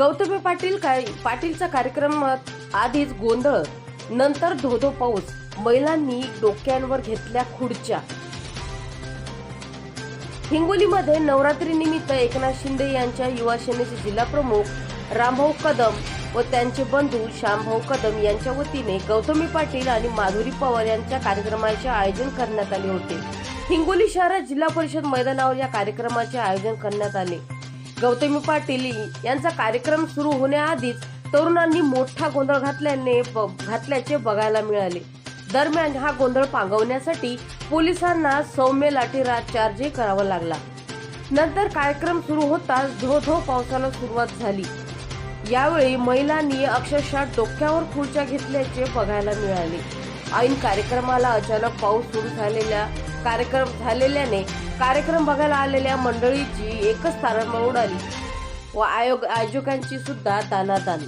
गौतमी पाटील काय पाटीलचा कार्यक्रम आधीच गोंधळ नंतर धोधो पाऊस महिलांनी डोक्यांवर घेतल्या खुर्च्या. हिंगोलीमध्ये नवरात्रीनिमित्त एकनाथ शिंदे यांच्या युवा सेनेचे जिल्हाप्रमुख रामभाऊ कदम व त्यांचे बंधू श्यामभाऊ कदम यांच्या वतीने गौतमी पाटील आणि माधुरी पवार यांच्या कार्यक्रमाचे आयोजन करण्यात आले होते. हिंगोली शहरात जिल्हा परिषद मैदानावर या कार्यक्रमाचे आयोजन करण्यात आले. गौतमी पाटील यांचा कार्यक्रम सुरू होण्याआधीच तरुणांनी मोठा गोंधळ घातल्याने ब- घातल्याचे बघायला मिळाले. दरम्यान हा गोंधळ पांगवण्यासाठी पोलिसांना सौम्य लाठीराज चार्जही करावा लागला. नंतर कार्यक्रम सुरू होताच धो धो पावसाला सुरुवात झाली. यावेळी महिलांनी अक्षरशः डोक्यावर खुर्च्या घेतल्याचे बघायला मिळाले. ऐन कार्यक्रमाला अचानक पाऊस सुरू झालेल्या कार्यक्रम झालेल्याने कार्यक्रम बघायला आलेल्या मंडळीची एकच तारांबळ उडाली व आयोग आयोजकांची सुद्धा दानादान